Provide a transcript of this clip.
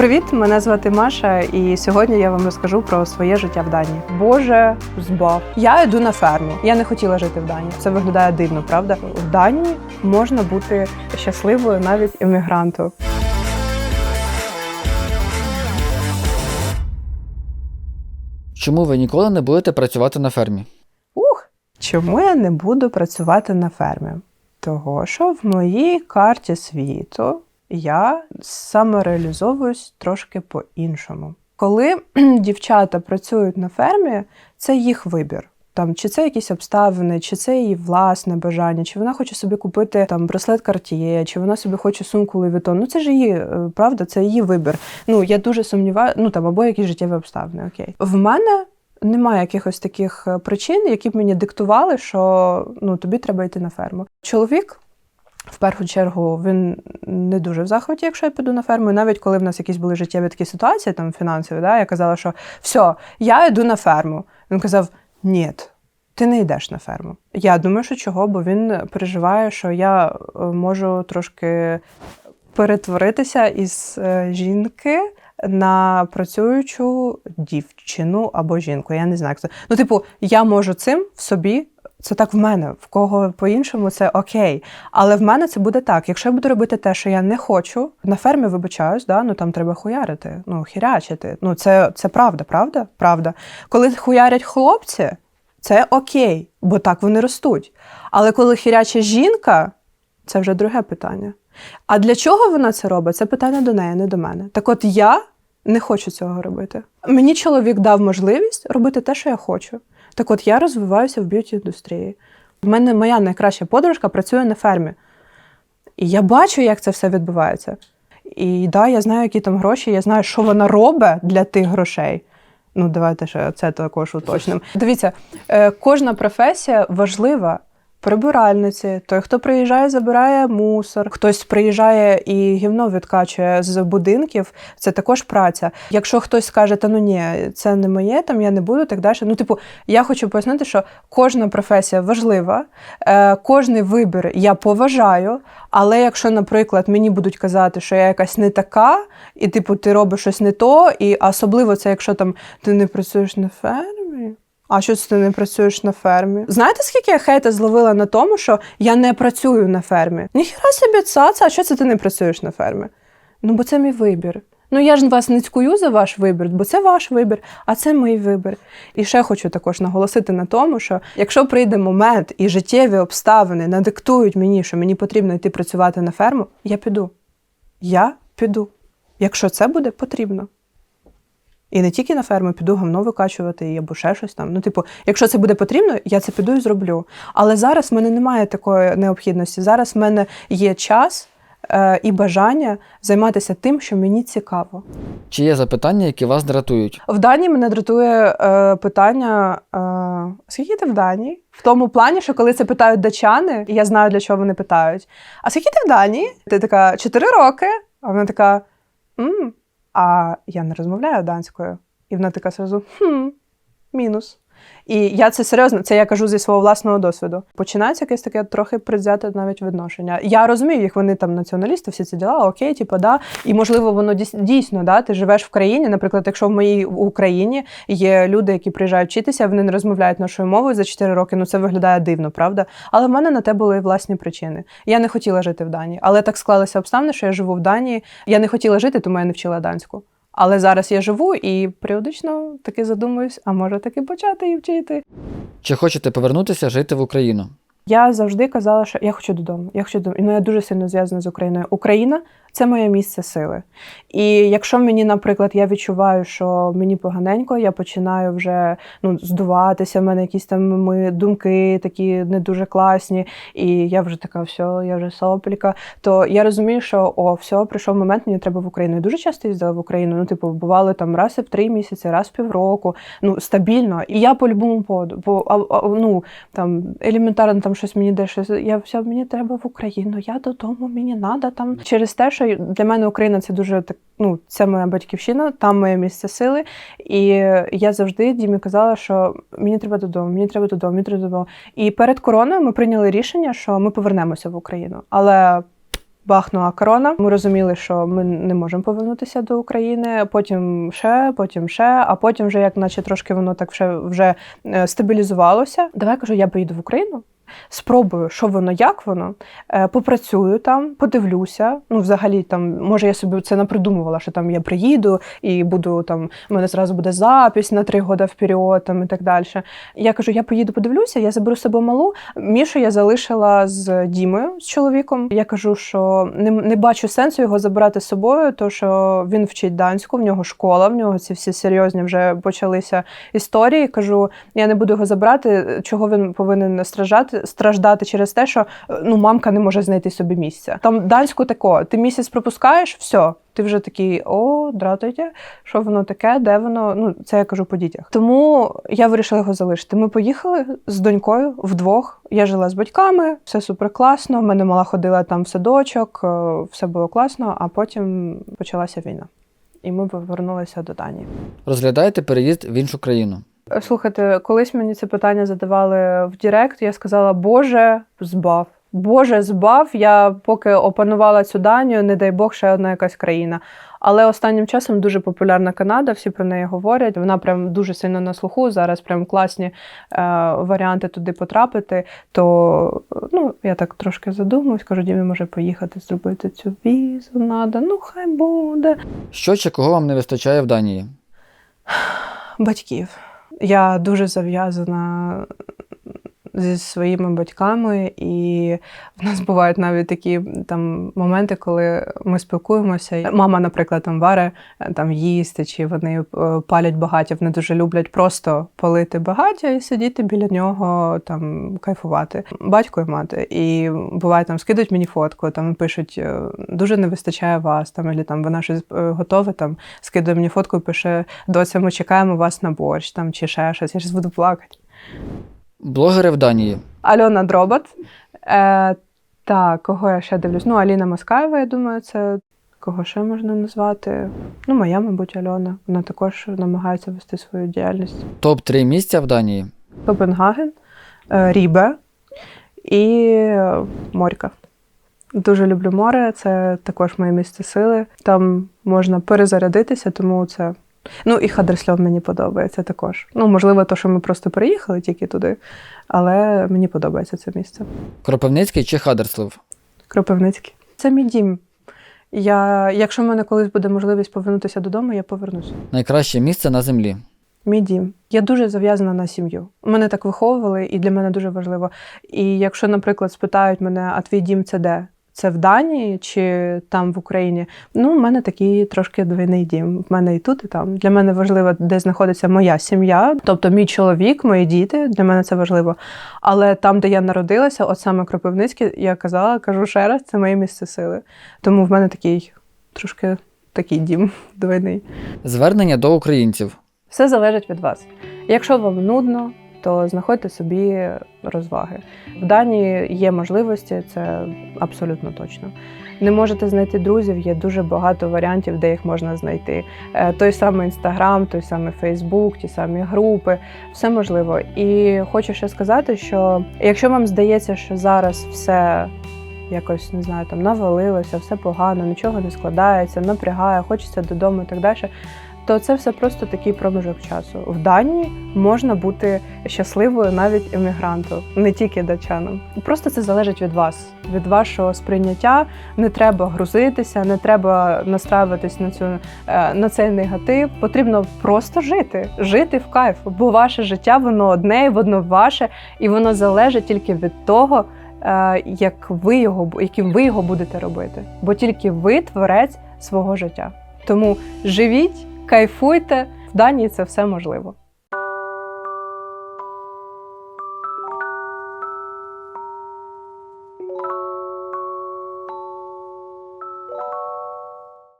Привіт, мене звати Маша, і сьогодні я вам розкажу про своє життя в Данії. Боже, збав. Я йду на ферму. Я не хотіла жити в Данії. Це виглядає дивно, правда? В Данії можна бути щасливою навіть іммігранту. Чому ви ніколи не будете працювати на фермі? Ух, чому я не буду працювати на фермі? Того, що в моїй карті світу я самореалізовуюсь трошки по-іншому. Коли дівчата працюють на фермі, це їх вибір. Там, чи це якісь обставини, чи це її власне бажання, чи вона хоче собі купити там браслет Cartier, чи вона собі хоче сумку Vuitton. Ну це ж її е, правда, це її вибір. Ну я дуже сумніваю, ну там або якісь життєві обставини. Окей, в мене немає якихось таких е, причин, які б мені диктували, що ну тобі треба йти на ферму. Чоловік. В першу чергу він не дуже в захваті, якщо я піду на ферму. І навіть коли в нас якісь були життєві такі ситуації, там фінансові, да, я казала, що все, я йду на ферму. Він казав: ні, ти не йдеш на ферму. Я думаю, що чого, бо він переживає, що я е, можу трошки перетворитися із е, жінки на працюючу дівчину або жінку. Я не знаю, як це. Ну, типу, я можу цим в собі. Це так в мене, в кого по-іншому це окей. Але в мене це буде так. Якщо я буду робити те, що я не хочу, на фермі вибачаюсь, да? ну там треба хуярити, ну хірячити. Ну це, це правда, правда? Правда. Коли хуярять хлопці, це окей, бо так вони ростуть. Але коли хіряча жінка, це вже друге питання. А для чого вона це робить? Це питання до неї, не до мене. Так от я не хочу цього робити. Мені чоловік дав можливість робити те, що я хочу. Так от я розвиваюся в б'юті індустрії. У мене моя найкраща подружка працює на фермі. І я бачу, як це все відбувається. І да, я знаю, які там гроші, я знаю, що вона робить для тих грошей. Ну, давайте ще це також уточнимо. Дивіться, е, кожна професія важлива. Прибиральниці, той, хто приїжджає, забирає мусор, хтось приїжджає і гівно відкачує з будинків. Це також праця. Якщо хтось скаже, та ну ні, це не моє, там я не буду, так далі. Ну, типу, я хочу пояснити, що кожна професія важлива, е, кожний вибір я поважаю. Але якщо, наприклад, мені будуть казати, що я якась не така, і типу ти робиш щось не то, і особливо це, якщо там ти не працюєш на фермі. А що це ти не працюєш на фермі? Знаєте, скільки я хейта зловила на тому, що я не працюю на фермі? Ніхіра собі цаца, а що це ти не працюєш на фермі? Ну, бо це мій вибір. Ну я ж вас не цькую за ваш вибір, бо це ваш вибір, а це мій вибір. І ще хочу також наголосити на тому, що якщо прийде момент і життєві обставини надиктують мені, що мені потрібно йти працювати на ферму, я піду. Я піду. Якщо це буде потрібно. І не тільки на ферму, піду гамно викачувати або ще щось там. Ну, типу, якщо це буде потрібно, я це піду і зроблю. Але зараз в мене немає такої необхідності. Зараз в мене є час е, і бажання займатися тим, що мені цікаво. Чи є запитання, які вас дратують? В Данії мене дратує е, питання: е, скільки ти в Данії? В тому плані, що коли це питають дачани, і я знаю, для чого вони питають. А скільки ти в Данії? Ти така чотири роки, а вона така. м а я не розмовляю данською. І вона така сразу хм, мінус. І я це серйозно, це я кажу зі свого власного досвіду. Починається якесь таке трохи предвзяте навіть відношення. Я розумію, як вони там націоналісти, всі ці діла, окей, типу, да. І можливо, воно дійсно, да, ти живеш в країні. Наприклад, якщо в моїй Україні є люди, які приїжджають вчитися, вони не розмовляють нашою мовою за 4 роки. Ну це виглядає дивно, правда? Але в мене на те були власні причини. Я не хотіла жити в Данії, але так склалися обставини, що я живу в Данії. Я не хотіла жити, тому я не вчила данську. Але зараз я живу і періодично таки задумуюсь, а може таки почати і вчити. Чи хочете повернутися жити в Україну? Я завжди казала, що я хочу додому. Я хочу додому. Ну, я дуже сильно зв'язана з Україною. Україна це моє місце сили. І якщо мені, наприклад, я відчуваю, що мені поганенько, я починаю вже ну, здуватися, в мене якісь там ми думки такі не дуже класні, і я вже така, все, я вже сопліка, то я розумію, що о, все, прийшов момент, мені треба в Україну. Я дуже часто їздила в Україну. Ну, типу, бували там раз в три місяці, раз в півроку, ну стабільно. І я по любому поводу, по а, а, ну там елементарно там щось мені де щось. Я все, мені треба в Україну. Я додому, мені треба там через те, що для мене Україна це дуже так. Ну, це моя батьківщина, там моє місце сили. І я завжди Дімі казала, що мені треба додому, мені треба додому, мені треба додому. І перед короною ми прийняли рішення, що ми повернемося в Україну. Але бахнула корона. Ми розуміли, що ми не можемо повернутися до України. Потім ще, потім ще, а потім, вже як наче трошки воно так вже, вже е, стабілізувалося. Давай кажу, я поїду в Україну. Спробую, що воно, як воно, е, попрацюю там, подивлюся. Ну, взагалі, там, може, я собі це напридумувала, що там я приїду і буду там, у мене зразу буде запись на три роки вперед там, і так далі. Я кажу, я поїду, подивлюся, я заберу собою малу. Мішу я залишила з Дімою, з чоловіком. Я кажу, що не, не бачу сенсу його забирати з собою, тому що він вчить данську, в нього школа, в нього ці всі серйозні вже почалися історії. Кажу, я не буду його забрати. Чого він повинен страждати, страждати через те, що ну мамка не може знайти собі місця. Там данську тако, ти місяць пропускаєш, все. Ти вже такий, о, дратуйте, що воно таке, де воно? Ну, це я кажу по дітях. Тому я вирішила його залишити. Ми поїхали з донькою вдвох. Я жила з батьками, все супер класно. У мене мала ходила там в садочок, е, все було класно, а потім почалася війна. І ми повернулися до Данії. Розглядаєте переїзд в іншу країну. Слухайте, колись мені це питання задавали в Директ. Я сказала, Боже, збав. Боже, збав. Я поки опанувала цю Данію, не дай Бог, ще одна якась країна. Але останнім часом дуже популярна Канада, всі про неї говорять. Вона прям дуже сильно на слуху. Зараз прям класні е, варіанти туди потрапити. То ну, я так трошки задумуюсь, кажу, Дімі може поїхати зробити цю візу. Надо. Ну, хай буде. Що чи кого вам не вистачає в Данії? батьків. Я дуже зав'язана зі своїми батьками, і в нас бувають навіть такі там моменти, коли ми спілкуємося. Мама, наприклад, там варе там їсти, чи вони е, палять багаття. Вони дуже люблять просто палити багаття і сидіти біля нього, там кайфувати. Батько і мати. І буває там скидуть мені фотку, там пишуть е, дуже не вистачає вас. Там або там вона щось е, готове, там скидує мені фотку і пише: доця, ми чекаємо вас на борщ, там чи ще щось. Я ж буду плакати. Блогери в Данії. Альона Дробот. Е, так, кого я ще дивлюсь? Ну, Аліна Москаєва, я думаю, це кого ще можна назвати? Ну, моя, мабуть, Альона. Вона також намагається вести свою діяльність. Топ-3 місця в Данії. Копенгаген, е, Рібе і Морька. Дуже люблю море, це також моє місце сили. Там можна перезарядитися, тому це. Ну і Хадерсльон мені подобається також. Ну, можливо, то, що ми просто переїхали тільки туди, але мені подобається це місце. Кропивницький чи Хадерслив? Кропивницький. Це мій дім. Я, якщо в мене колись буде можливість повернутися додому, я повернуся. Найкраще місце на землі. Мій дім. Я дуже зав'язана на сім'ю. Мене так виховували, і для мене дуже важливо. І якщо, наприклад, спитають мене, а твій дім це де? Це в Данії чи там в Україні? Ну, в мене такий трошки двійний дім. В мене і тут, і там. Для мене важливо, де знаходиться моя сім'я, тобто мій чоловік, мої діти. Для мене це важливо. Але там, де я народилася, от саме Кропивницьке, я казала, кажу ще раз, це моє місце сили. Тому в мене такий трошки такий дім двойний. Звернення до українців. Все залежить від вас. Якщо вам нудно, то знаходьте собі розваги. В Данії є можливості, це абсолютно точно. Не можете знайти друзів, є дуже багато варіантів, де їх можна знайти. Е, Той самий інстаграм, той самий Фейсбук, ті самі групи, все можливо. І хочу ще сказати, що якщо вам здається, що зараз все якось не знаю, там навалилося, все погано, нічого не складається, напрягає, хочеться додому і так далі. То це все просто такий проміжок часу. В Данії можна бути щасливою навіть емігранту, не тільки датчанам. Просто це залежить від вас, від вашого сприйняття. Не треба грузитися, не треба настраюватись на цю е, на цей негатив. Потрібно просто жити, жити в кайф, бо ваше життя воно одне, і воно ваше, і воно залежить тільки від того, е, як ви його яким ви його будете робити. Бо тільки ви творець свого життя. Тому живіть, кайфуйте. В Данії це все можливо.